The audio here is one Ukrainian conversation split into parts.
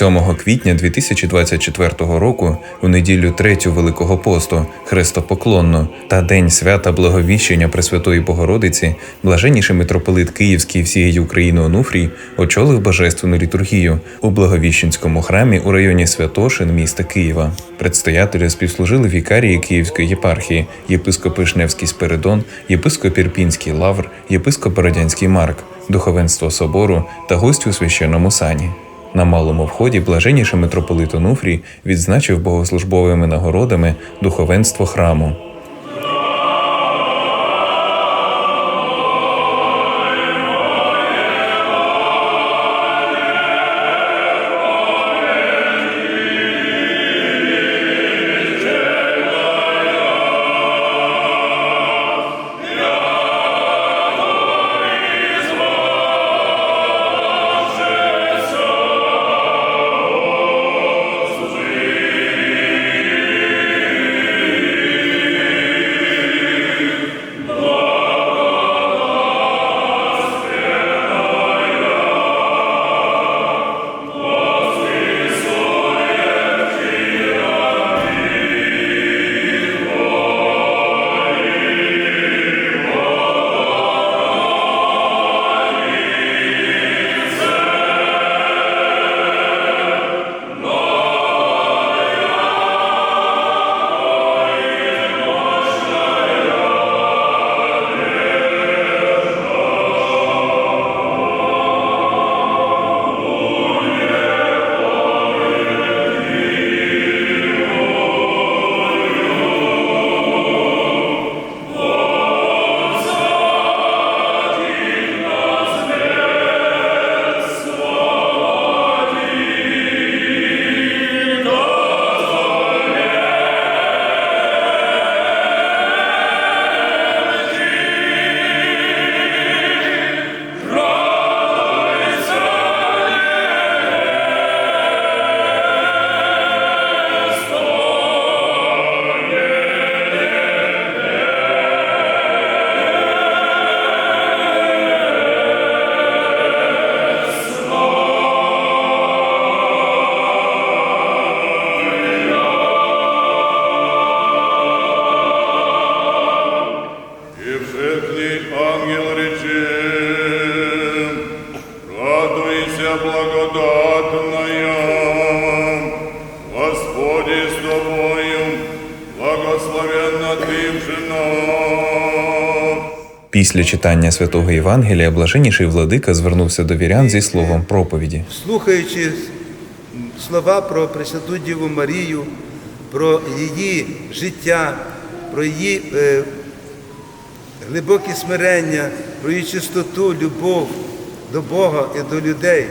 7 квітня 2024 року, у неділю третю Великого посту, хрестопоклонну та День свята Благовіщення Пресвятої Богородиці, блаженніший митрополит Київський всієї України Онуфрій очолив божественну літургію у Благовіщенському храмі у районі Святошин міста Києва. Предстоятелі співслужили вікарії Київської єпархії, єпископ Шневський Спиридон, єпископ Ірпінський Лавр, єпископ Бородянський Марк, духовенство собору та гості у священному сані. На малому вході блаженніший митрополит Онуфрій відзначив богослужбовими нагородами духовенство храму. Після читання святого Євангелія блаженніший владика звернувся до вірян зі словом проповіді. слухаючи слова про Пресвяту Діву Марію, про її життя, про її е, глибоке смирення, про її чистоту, любов до Бога і до людей,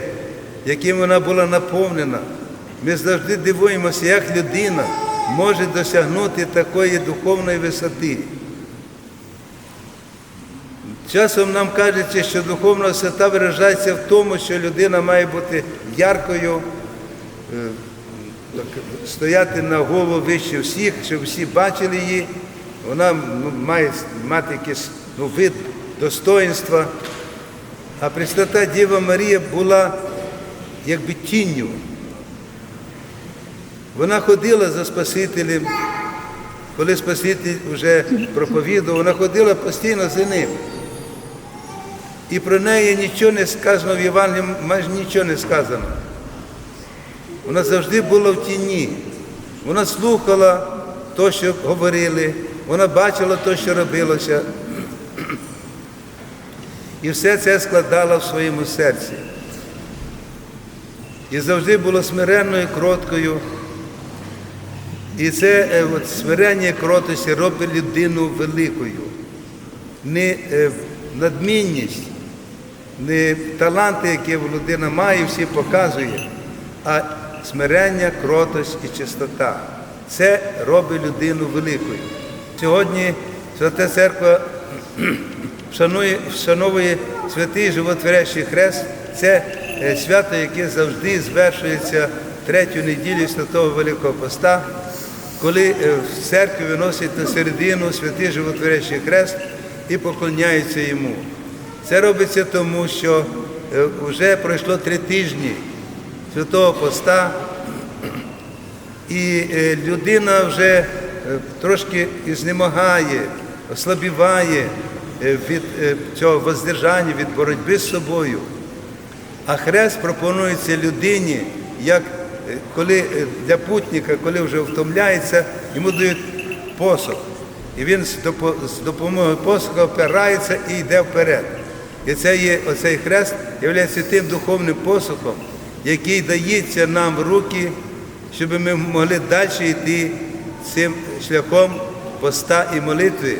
яким вона була наповнена, ми завжди дивуємося, як людина може досягнути такої духовної висоти. Часом нам кажеться, що духовна висота виражається в тому, що людина має бути яркою, е, стояти на голову вище всіх, щоб всі бачили її. Вона ну, має мати якийсь ну, вид достоинства. А Пресвята Діва Марія була якби тінню. Вона ходила за Спасителем, коли Спаситель вже проповідував, вона ходила постійно за ним. І про неї нічого не сказано в Євангелії, майже нічого не сказано. Вона завжди була в тіні. Вона слухала те, що говорили, вона бачила те, що робилося. І все це складала в своєму серці. І завжди була смиренною, кроткою. І це е, от, смирення і кротості робить людину великою. Не е, надмінність, не таланти, які людина має, всі показує, а смирення, кротость і чистота. Це робить людину великою. Сьогодні Свята Церква вшанує, вшановує святий животворящий хрест. Це е, свято, яке завжди звершується третю неділю Святого Великого Поста, коли е, в церкві виносять на середину святий животворящий хрест і поклоняються йому. Це робиться тому, що вже пройшло три тижні Святого Поста, і е, людина вже е, трошки знемагає, ослабіває е, від е, цього воздержання, від боротьби з собою. А хрест пропонується людині, як е, коли е, для путника, коли вже втомляється, йому дають посох. І він з допомогою посоха опирається і йде вперед. І це є, оцей хрест є тим духовним посухом, який дається нам в руки, щоб ми могли далі йти цим шляхом поста і молитви,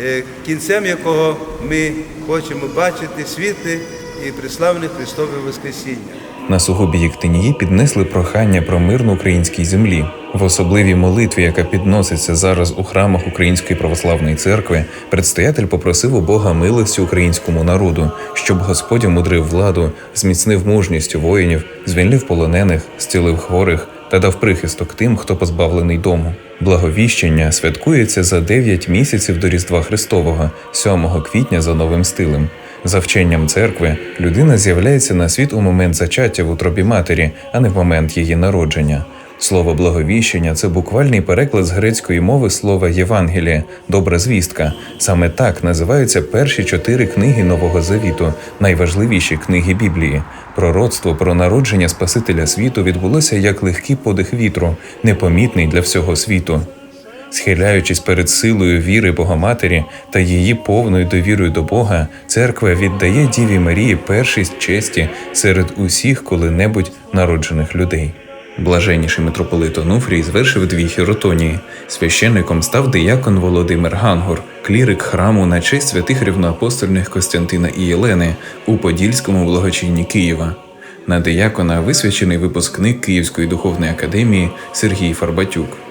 е, кінцем якого ми хочемо бачити світи і приславне Христове Воскресіння. На сугубі Єктинії піднесли прохання про мир на українській землі. В особливій молитві, яка підноситься зараз у храмах Української православної церкви, предстоятель попросив у Бога милості українському народу, щоб Господь мудрив владу, зміцнив мужність воїнів, звільнив полонених, зцілив хворих та дав прихисток тим, хто позбавлений дому. Благовіщення святкується за 9 місяців до Різдва Христового, 7 квітня за новим стилем. За вченням церкви, людина з'являється на світ у момент зачаття в утробі матері, а не в момент її народження. Слово благовіщення це буквальний переклад з грецької мови слова Євангеліє, добра звістка. Саме так називаються перші чотири книги Нового Завіту, найважливіші книги Біблії. Пророцтво про народження Спасителя світу відбулося як легкий подих вітру, непомітний для всього світу. Схиляючись перед силою віри Богоматері та її повною довірою до Бога, церква віддає Діві Марії першість честі серед усіх коли-небудь народжених людей. Блаженніший митрополит Онуфрій звершив дві хіротонії. Священником став диякон Володимир Гангур, клірик храму на честь святих рівноапостольних Костянтина і Єлени у Подільському благочинні Києва. На диякона висвячений випускник Київської духовної академії Сергій Фарбатюк.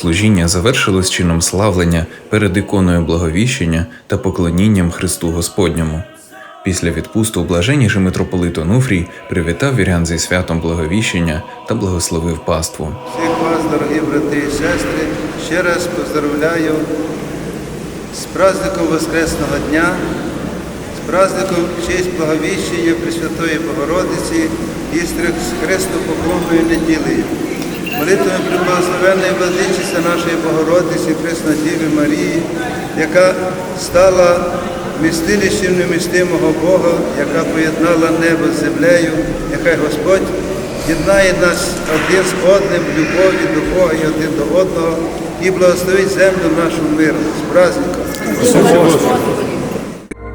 Богослужіння завершилось чином славлення перед іконою благовіщення та поклонінням Христу Господньому. Після відпусту блаженніший митрополит Онуфрій привітав вірян зі святом благовіщення та благословив паству. Всіх вас, дорогі брати і сестри, ще раз поздравляю з праздником Воскресного дня, з праздником честь благовіщення Пресвятої Богородиці і з Христопоклонною неділею. Молитвами приблагословенної владичиці нашої Богородиці, Преснодіви Марії, яка стала містилищем немістимого Бога, яка поєднала небо з землею, нехай Господь єднає нас один з одним в любові до Бога і один до одного і благословить землю нашу миром з праздником.